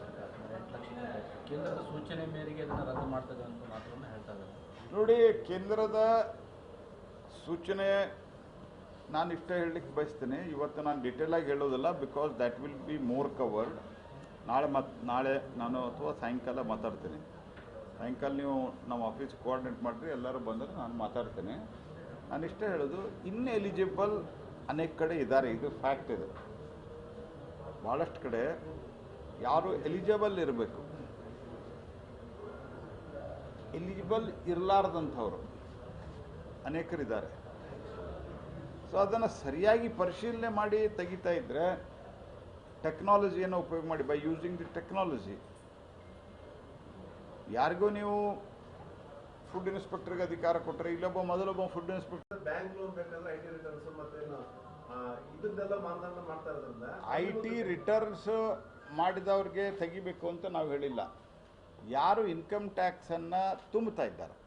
ರಾಜ್ಯ ಸೂಚನೆ ಮೇರೆಗೆ ರದ್ದು ಮಾಡ್ತದೆ ಅಂತ ಹೇಳ್ತಾ ಇದ್ದಾರೆ. ನೋಡಿ, ಕೇಂದ್ರದ ಸೂಚನೆ ನಾನು ಇಷ್ಟೇ ಹೇಳಲಿಕ್ಕೆ ಬಯಸ್ತೀನಿ. ಇವತ್ತು ನಾನು ಡಿಟೇಲಾಗಿ ಹೇಳೋದಿಲ್ಲ because that will be more covered ನಾಳೆ ಮತ್, ನಾಳೆ ನಾನು ಅಥವಾ ಸಾಯಂಕಾಲ ಮಾತಾಡ್ತೀನಿ. ಸಾಯಂಕಾಲ ನೀವು ನಮ್ಮ ಆಫೀಸ್ ಕೋಆರ್ಡಿನೇಟ್ ಮಾಡಿರಿ, ಎಲ್ಲರೂ ಬಂದರೆ ನಾನು ಮಾತಾಡ್ತೀನಿ. ನಾನು ಇಷ್ಟೇ ಹೇಳೋದು ಇನ್ ಎಲಿಜಿಬಲ್ ಅನೇಕ ಕಡೆ ಇದ್ದಾರೆ. ಇದು ಫ್ಯಾಕ್ಟ್ ಇದೆ. ಭಾಳಷ್ಟು ಕಡೆ ಯಾರು ಎಲಿಜಿಬಲ್ ಇರಬೇಕು. ಎಲಿಜಿಬಲ್ ಇರಲಾರ್ದಂಥವ್ರು. ಅನೇಕರಿದ್ದಾರೆ. ಸೊ ಅದನ್ನು ಸರಿಯಾಗಿ ಪರಿಶೀಲನೆ ಮಾಡಿ ತೆಗಿತಾ ಇದ್ದರೆ ಟೆಕ್ನಾಲಜಿಯನ್ನು ಉಪಯೋಗ ಮಾಡಿ ಬೈ ಯೂಸಿಂಗ್ ದಿ ಟೆಕ್ನಾಲಜಿ ಯಾರಿಗೂ ನೀವು ಫುಡ್ ಇನ್ಸ್ಪೆಕ್ಟರ್ಗೆ ಅಧಿಕಾರ ಕೊಟ್ಟರೆ ಇಲ್ಲೊಬ್ಬ ಮೊದಲೊಬ್ಬ ಫುಡ್ ಇನ್ಸ್ಪೆಕ್ಟರ್ ಬ್ಯಾಂಕ್ ಲೋನ್ ಬೇಕಾದ್ರೆ ಐ ರಿಟರ್ನ್ಸ್ ಮತ್ತೇನು ಆ, ಇದನ್ನೆಲ್ಲ ಮಾನದಂಡ ಮಾಡ್ತಾ ಇರೋದ್ರಿಂದ ಐ ಟಿ ರಿಟರ್ನ್ಸ್ ಮಾಡಿದವ್ರಿಗೆ ತೆಗಿಬೇಕು ಅಂತ ನಾವು ಹೇಳಿಲ್ಲ. ಯಾರು ಇನ್ಕಮ್ ಟ್ಯಾಕ್ಸನ್ನು ತುಂಬುತ್ತಾ ಇದ್ದಾರೆ.